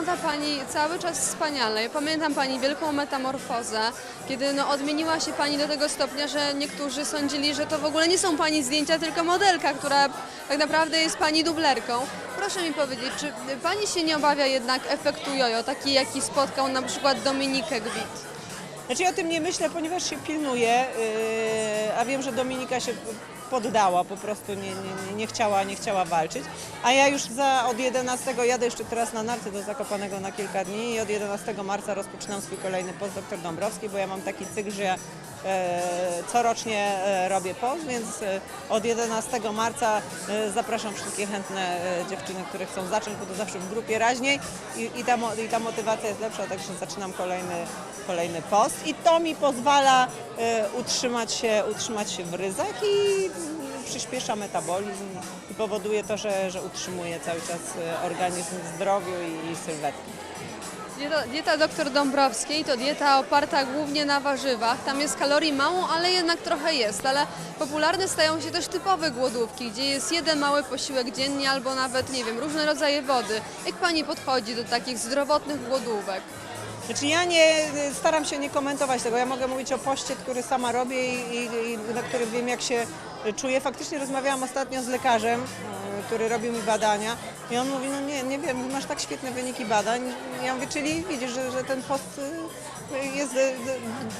wygląda Pani cały czas wspaniale. Ja pamiętam Pani wielką metamorfozę, kiedy no, odmieniła się Pani do tego stopnia, że niektórzy sądzili, że to w ogóle nie są Pani zdjęcia, tylko modelka, która tak naprawdę jest Pani dublerką. Proszę mi powiedzieć, czy Pani się nie obawia jednak efektu jojo, taki jaki spotkał na przykład Dominikę Gwit? Znaczy ja o tym nie myślę, ponieważ się pilnuję, yy, a wiem, że Dominika się poddała, po prostu nie, nie, nie, chciała, nie chciała walczyć. A ja już za, od 11 jadę jeszcze teraz na narty do Zakopanego na kilka dni i od 11 marca rozpoczynam swój kolejny post dr Dąbrowski, bo ja mam taki cykl, że ja e, corocznie e, robię post, więc e, od 11 marca e, zapraszam wszystkie chętne dziewczyny, które chcą zacząć, bo to zawsze w grupie raźniej i, i, ta, i ta motywacja jest lepsza, także zaczynam kolejny, kolejny post i to mi pozwala utrzymać, się, utrzymać się w ryzach i przyspiesza metabolizm i powoduje to, że, że utrzymuję cały czas e, organizm w zdrowiu i, i sylwetkę. Dieta, dieta dr Dąbrowskiej to dieta oparta głównie na warzywach. Tam jest kalorii mało, ale jednak trochę jest. Ale popularne stają się też typowe głodówki, gdzie jest jeden mały posiłek dziennie albo nawet, nie wiem, różne rodzaje wody. Jak Pani podchodzi do takich zdrowotnych głodówek? Znaczy ja nie, staram się nie komentować tego. Ja mogę mówić o poście, który sama robię i, i, i na którym wiem jak się czuję. Faktycznie rozmawiałam ostatnio z lekarzem, e, który robił mi badania i on mówi, no nie, nie wiem, masz tak świetne wyniki badań. Ja mówię, czyli widzisz, że, że ten post e, jest e,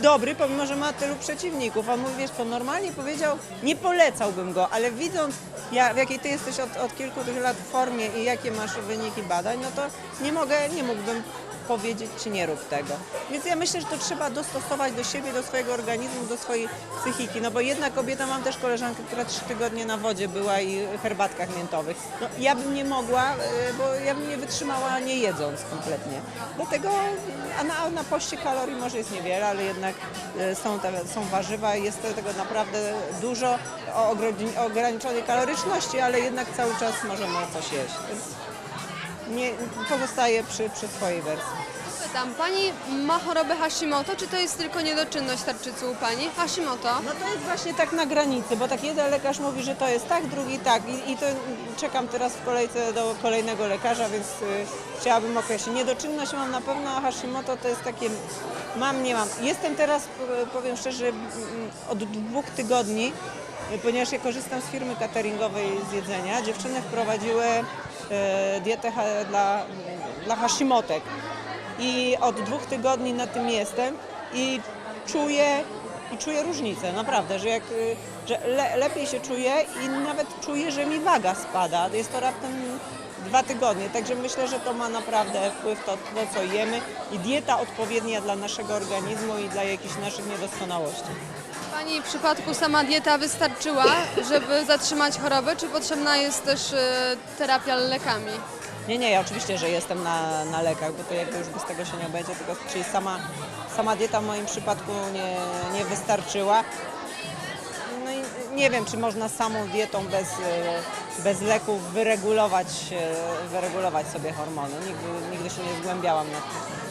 dobry, pomimo, że ma tylu przeciwników. On mówi, wiesz, to normalnie powiedział, nie polecałbym go, ale widząc ja, w jakiej ty jesteś od, od kilku tych lat w formie i jakie masz wyniki badań, no to nie mogę, nie mógłbym powiedzieć ci nie rób tego. Więc ja myślę, że to trzeba dostosować do siebie, do swojego organizmu, do swojej psychiki. No bo jedna kobieta, mam też koleżankę, która trzy tygodnie na wodzie była i herbatkach miętowych. No ja bym nie mogła, y, bo ja bym nie wytrzymała nie jedząc kompletnie. Dlatego, a na, na poście kalorii może jest niewiele, ale jednak y, są, te, są warzywa i jest tego naprawdę dużo o ograniczonej kaloryczności, ale jednak cały czas możemy coś jeść. Więc nie, pozostaję przy, przy swojej wersji. Pytam, Pani ma chorobę Hashimoto, czy to jest tylko niedoczynność tarczycy u Pani? Hashimoto? No to jest właśnie tak na granicy, bo tak jeden lekarz mówi, że to jest tak, drugi tak i, i to czekam teraz w kolejce do kolejnego lekarza, więc y, chciałabym określić. Niedoczynność mam na pewno, a Hashimoto to jest takie mam, nie mam. Jestem teraz, powiem szczerze, od dwóch tygodni, y, ponieważ ja korzystam z firmy cateringowej z jedzenia, dziewczyny wprowadziły y, dietę dla, dla Hashimotek i od dwóch tygodni na tym jestem i czuję i czuję różnicę, naprawdę, że, jak, y, że le, lepiej się czuję i nawet czuję, że mi waga spada. Jest to raptem dwa tygodnie, także myślę, że to ma naprawdę wpływ to, to co jemy i dieta odpowiednia dla naszego organizmu i dla jakichś naszych niedoskonałości. Pani w przypadku sama dieta wystarczyła, żeby zatrzymać chorobę, czy potrzebna jest też e, terapia lekami? Nie, nie, ja oczywiście, że jestem na, na lekach, bo to jakby już bez tego się nie obędzie, tylko czyli sama, sama dieta w moim przypadku nie, nie wystarczyła. No i nie wiem, czy można samą dietą bez, e, bez leków wyregulować, e, wyregulować sobie hormony. Nigdy, nigdy się nie zgłębiałam na tym.